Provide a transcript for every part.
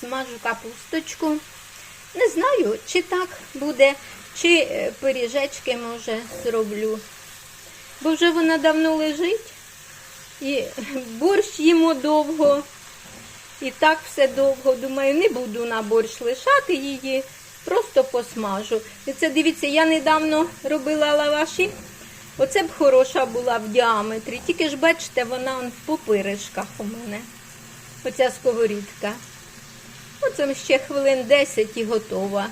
смажу капусточку. Не знаю, чи так буде, чи е, пиріжечки, може, зроблю. Бо вже вона давно лежить. І борщ їмо довго. І так все довго. Думаю, не буду на борщ лишати її, просто посмажу. І це дивіться, я недавно робила лаваші. Оце б хороша була в діаметрі. Тільки ж бачите, вона в попиришках у мене. Оця сковорідка. Оце ще хвилин 10 і готова.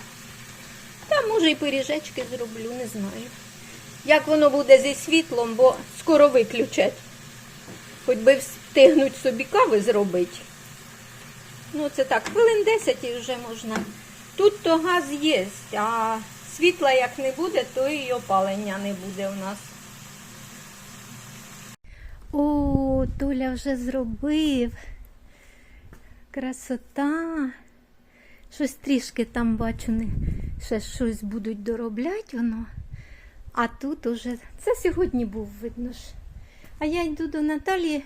Та може і пиріжечки зроблю, не знаю. Як воно буде зі світлом, бо скоро виключать. Хоч би встигнуть собі кави зробити. Ну, це так, хвилин 10 і вже можна. Тут то газ є, а світла як не буде, то і опалення не буде у нас. О, Толя вже зробив. Красота. Щось трішки там бачу, не, ще щось будуть доробляти воно. А тут уже це сьогодні був видно ж. А я йду до Наталі.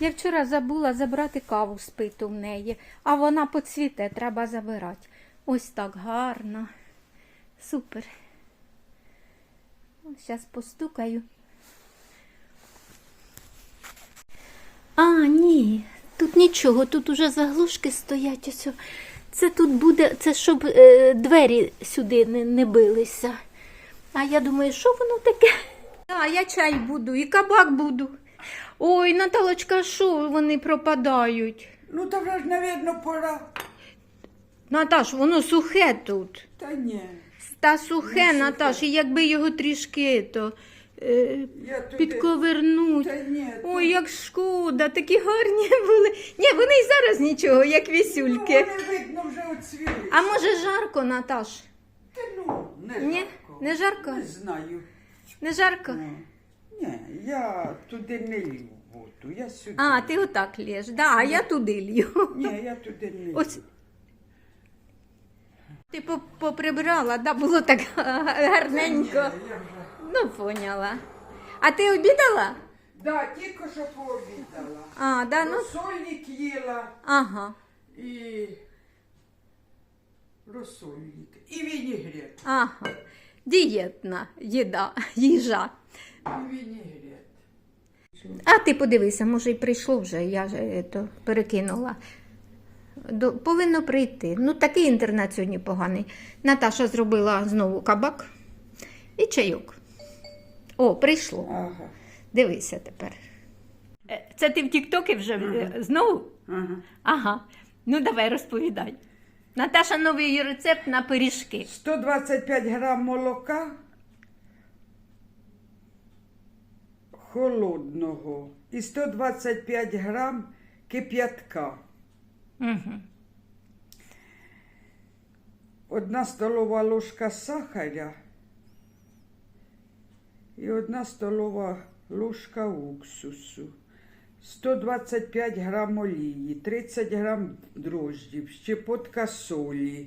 Я вчора забула забрати каву з питу в неї, а вона поцвіте, треба забирати. Ось так гарно. Супер. Зараз постукаю. А, ні, тут нічого, тут уже заглушки стоять. Ось. Це тут буде, це щоб е, двері сюди не, не билися. А я думаю, що воно таке? А я чай буду і кабак буду. Ой, Наталочка, що вони пропадають? Ну, то вже ж, навірно, пора. Наташ, воно сухе тут. Та ні. Та сухе, Наташ, і якби його трішки то е, підковернуть. Ой, як шкода, такі гарні були. Ні, вони й зараз нічого, як Ну, вісюльки. вони, видно, вже оцвіли. А може жарко, Наташ? Та ну, не Ні? жарко. Не жарко? Не знаю. Не жарко? Ну, Ні, я туди не лью воду, я сюди. А, ти отак лєш. Да, а я туди лью. Ні, я туди не лью. Ось. Ти по- поприбрала, да, було так гарненько. Ну, поняла. А ти обідала? Да, тільки що пообідала. А, да, ну. Розсольник їла Ага, і розсольник. І вінігрет. ага. Дієтна їда, їжа. І вінігрет. А ти подивися, може, й прийшло вже, я ж е, то перекинула. До, повинно прийти. Ну, такий інтернет сьогодні поганий. Наташа зробила знову кабак і чайок. О, прийшло. Ага. Дивися тепер. Е, Це ти в Тіктокі вже е, знову? Ага. Ага. Ну давай розповідай. Наташа новий рецепт на пиріжки. 125 грам молока холодного і 125 грам кип'ятка. Угу. Одна столова ложка сахаря і одна столова ложка уксусу. 125 грам олії, 30 грам дрождів, щепотка солі.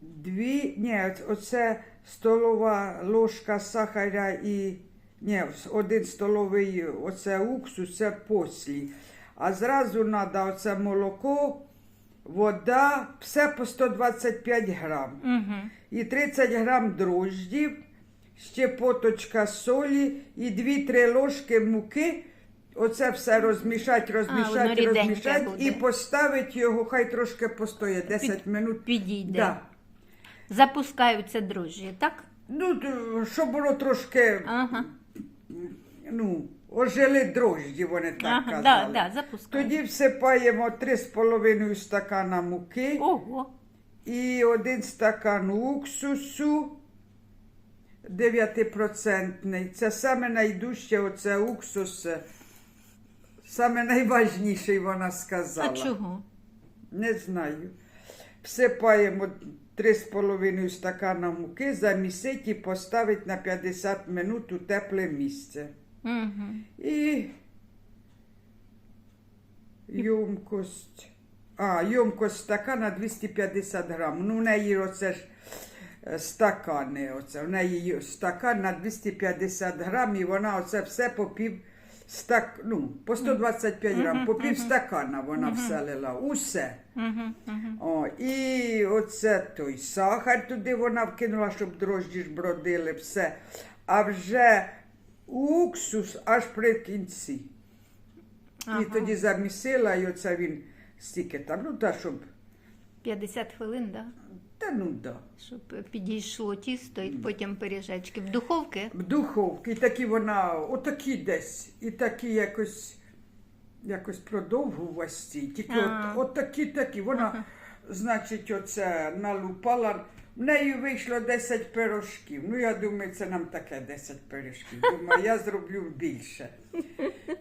Дві, ні, оце столова ложка сахаря і ні, один столовий оце уксус, це послі. А зразу треба оце молоко, вода, все по 125 грам. Угу. І 30 грам дрождів, щепоточка солі і 2-3 ложки муки. Оце все розмішати, воно розмішати, ріденьке розмішати буде. і поставити його, хай трошки постоє 10 минут. Підійде. Да. Запускаються дрожжі, так? Ну, щоб було трошки, Ага. ну, ожили дрожді, вони так ага. казали. Да, да, запускають. Тоді всипаємо 3,5 стакана муки Ого. і один стакан уксусу 9%. Це саме найдужче, оце уксус. е, Саме найважніший, вона сказала. А чого? Не знаю. Всипаємо 3,5 стакана муки, замісити і поставити на 50 минут у тепле місце. Угу. І ємкость. А, ємкость стакана 250 грам. Ну, в неї оце ж е, стакани. Оце. В неї стакан на 250 грам, і вона оце все по пів стак, ну, по 125 грам, по пів стакана вона вселила. Усе. О, і оце той сахар туди вона вкинула, щоб дрожджі ж бродили, все. А вже уксус аж при кінці. Ага. І тоді замісила, і оце він стільки там, ну та щоб. 50 хвилин, да? Та ну да. щоб підійшло тісто і потім пиріжечки. В духовки? В духовці, і такі вона, отакі десь, і такі якось, якось продовгувасті. Тільки А. от, от такі такі. Вона, значить, оце налупала. В неї вийшло 10 пирожків. Ну, я думаю, це нам таке 10 пирожків. Думаю, я зроблю більше.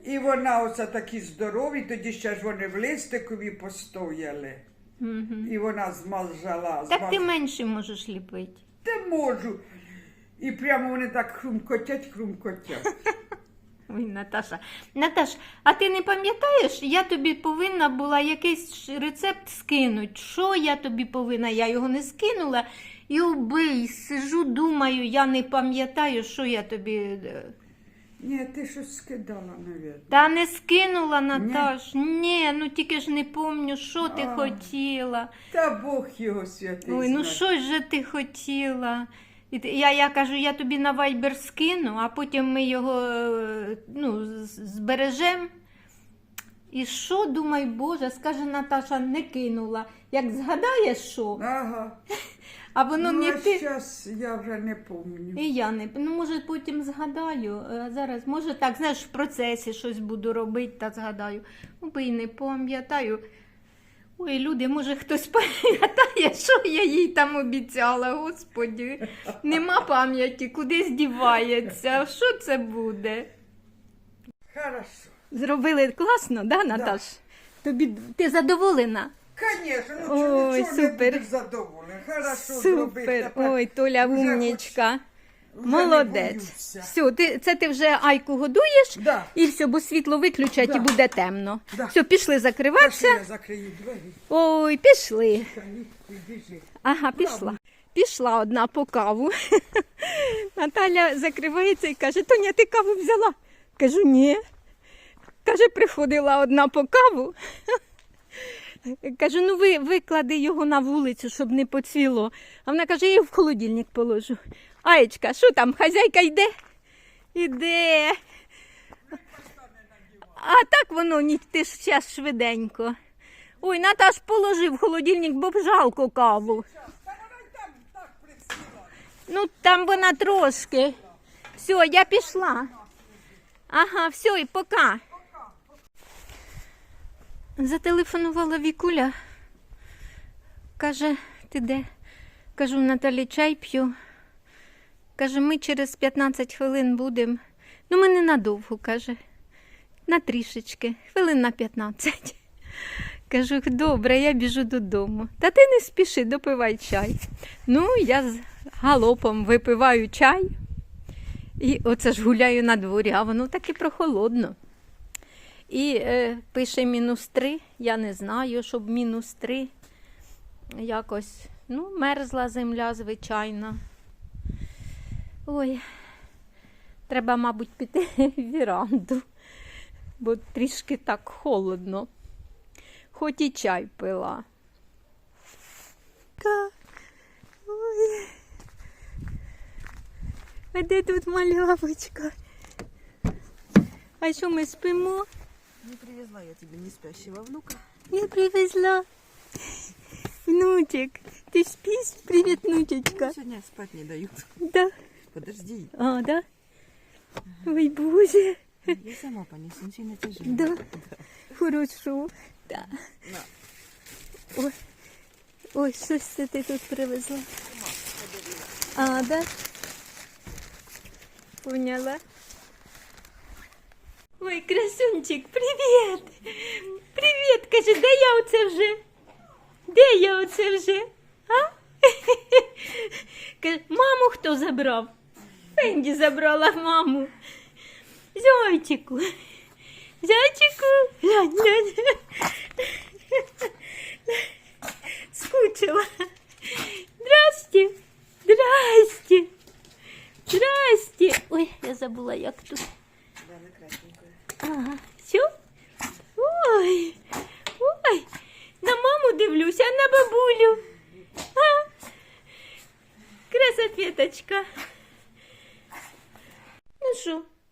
І вона оце такі здорові, тоді ще ж вони в листикові постояли. І вона змазала. Так ти змаз- менше можеш ліпити. Те можу. І прямо вони так хрумкотять, хрумкотять. Ой, Наташа. Наташ, а ти не пам'ятаєш, я тобі повинна була якийсь рецепт скинути. Що я тобі повинна? Я його не скинула. І убий, сижу, думаю, я не пам'ятаю, що я тобі. е, Ні, ти щось скидала, навіть. Та не скинула, Наташ. Ні, ну тільки ж не помню, що ти А. хотіла. Та Бог його святий. Ой, ну знає. що ж же ти хотіла? І я, я кажу, я тобі на вайбер скину, а потім ми його е, ну, збережемо. І що, думай, Боже, скаже Наташа, не кинула. Як згадаєш що, Ага. а воно ну, не ти. зараз я вже не пам'ятаю. І я не ну, може, потім згадаю. А зараз, може, так, знаєш, в процесі щось буду робити та згадаю. Ну, бо і не пам'ятаю. Ой, люди, може, хтось пам'ятає, що я їй там обіцяла, господі. Нема пам'яті, кудись дівається. Що це буде? Хорошо. Зробили класно, да, Наташ? Тобі ти задоволена? Звісно, ну чого, Ой, чого не супер. будеш задоволений. Хорошо зробив. Тепер Ой, Толя вже умнічка. Вже не Молодець. боюся. Все, ти, це ти вже айку годуєш? Да. І все, бо світло виключать Да. і буде темно. Да. Все, пішли закриватися. я закрию двері. Ой, пішли. Біжи. Ага, пішла. Пішла одна по каву. Наталя закривається і каже: Тоня, ти каву взяла? Кажу, ні. Каже, приходила одна по каву. Кажу, ну ви виклади його на вулицю, щоб не поцвіло. А вона каже, я його в холодильник положу. Аєчка, що там, хазяйка йде? Іде. А так воно ні, ти ж зараз швиденько. Ой, Наташ положив в холодильник, бо жалко каву. Ну, там вона трошки. Все, я пішла. Ага, все, і пока. Зателефонувала Вікуля. Каже, ти де? Кажу, Наталі, чай п'ю. Каже, ми через 15 хвилин будемо. Ну, ми ненадовго, каже. На трішечки, хвилин на 15. Кажу, добре, я біжу додому. Та ти не спіши, допивай чай. Ну, я з галопом випиваю чай. І оце ж гуляю на дворі, а воно таки прохолодно. І е, пише мінус три. Я не знаю, щоб мінус три. Якось, ну, мерзла земля, звичайно. Ой, треба, мабуть, піти в віранду, бо трішки так холодно. Хоч і чай пила. Ой. А де тут малявочка? А що ми спимо? Не привезла я тебе не спящего внука. Я привезла. Внучек, ты спишь? Привет, внучечка. Сегодня спать не дают. Да. Подожди, А, да? Ой, боже. я сама понесу, он сильно тяжелый. Да. Хорошо. Да. Ой, ой, щось це ти тут привезла. А, да? Поняла. Ой, красунчик, привіт! Привіт! Каже, де я оце вже? Де я оце вже? А? Каже, маму хто забрав? Фенди забрала маму. Зайчику. Зайчику. Скучила. Здрасте. Здрасте. Здрасте. Ой, я забула, як тут. Ага, все? Ой, ой, на маму дивлюся, а на бабулю. А? Красофеточка.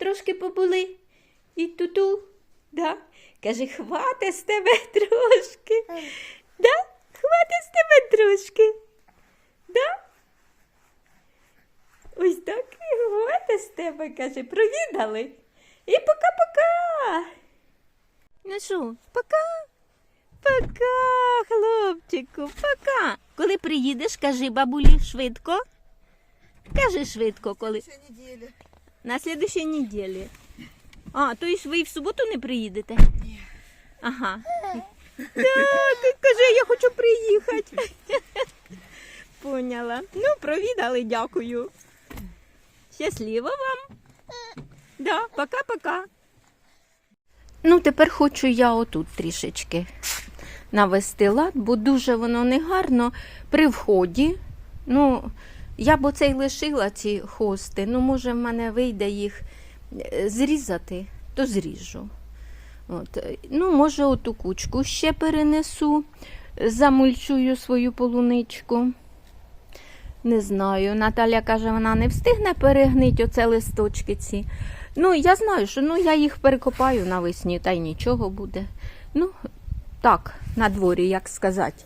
Трошки побули? І туту? Да? Каже, хвати з тебе трошки. Да? Хвати з тебе трошки. Да? Ось так і хвати з тебе, каже, провідали. І пока-пока. Ну що, пока. Пока, хлопчику, пока. Коли приїдеш, кажи бабулі швидко. Кажи швидко, коли. На слідущій неділі. А, то есть ви і в суботу не приїдете? Ні. Ага. Так, каже, я хочу приїхати. Поняла. Ну, провідали, дякую. Щасливо вам. Да, пока-пока. Ну, тепер хочу я отут трішечки навести лад, бо дуже воно негарно при вході. Ну, я б оцей лишила ці хости. Ну, може, в мене вийде їх е, зрізати, то зріжу. От. Ну, може, оту кучку ще перенесу, замульчую свою полуничку. Не знаю. Наталя каже, вона не встигне перегнити оце листочки ці. Ну, я знаю, що ну, я їх перекопаю навесні, та й нічого буде. Ну, так, на дворі, як сказати,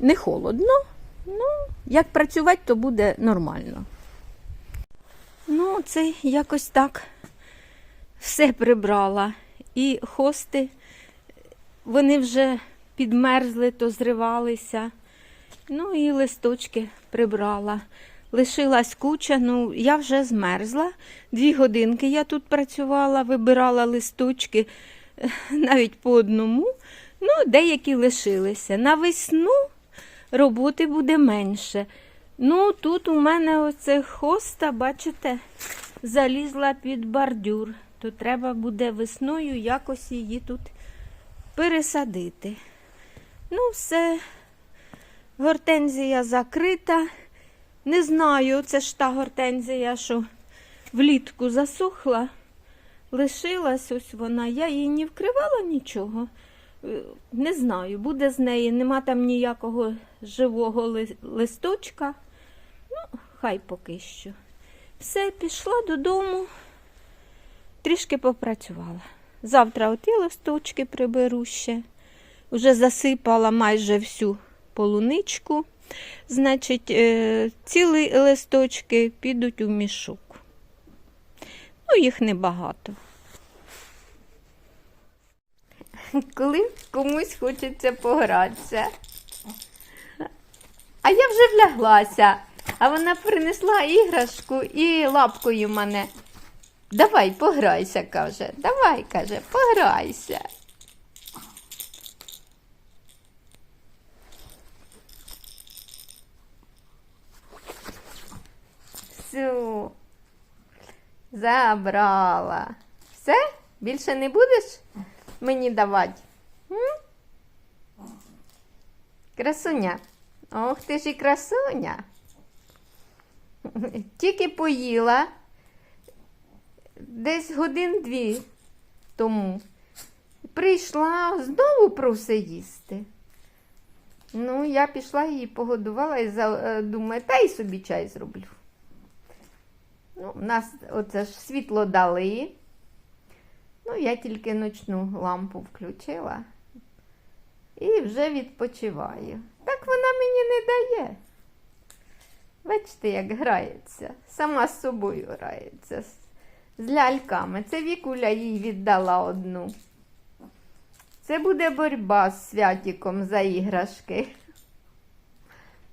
не холодно. Ну, як працювати, то буде нормально. Ну, це якось так все прибрала. І хости, вони вже підмерзли, то зривалися. Ну і листочки прибрала. Лишилась куча, ну я вже змерзла. Дві годинки я тут працювала, вибирала листочки навіть по одному. Ну, деякі лишилися. На весну роботи буде менше. Ну, тут у мене оце хоста, бачите, залізла під бордюр. То треба буде весною якось її тут пересадити. Ну, все, гортензія закрита. Не знаю, це ж та гортензія, що влітку засохла, лишилась ось вона. Я її не вкривала нічого. Е, Не знаю, буде з неї, нема там ніякого живого ли- листочка. Ну, хай поки що. Все, пішла додому, трішки попрацювала. Завтра оті листочки приберу ще. Вже засипала майже всю полуничку. Значить, е, ці ли- листочки підуть у мішок. Ну, їх небагато. Коли комусь хочеться погратися. А я вже вляглася, а вона принесла іграшку і лапкою мене. Давай, пограйся, каже. Давай, каже, пограйся. Все. Забрала. Все? Більше не будеш мені давати? М? Красуня. Ох ти ж і красуня. Тільки поїла десь годин-дві тому. Прийшла, знову просить їсти. Ну, я пішла її погодувала і е, думаю, та й собі чай зроблю. Ну, у нас оце ж світло дали. Ну, я тільки ночну лампу включила і вже відпочиваю. Мені не дає. Бачите, як грається. Сама з собою грається. З ляльками. Це Вікуля їй віддала одну. Це буде боротьба з святіком за іграшки.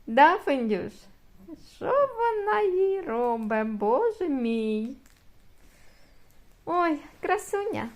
Да, Фендюш? Що вона їй робить, боже мій? Ой, красуня.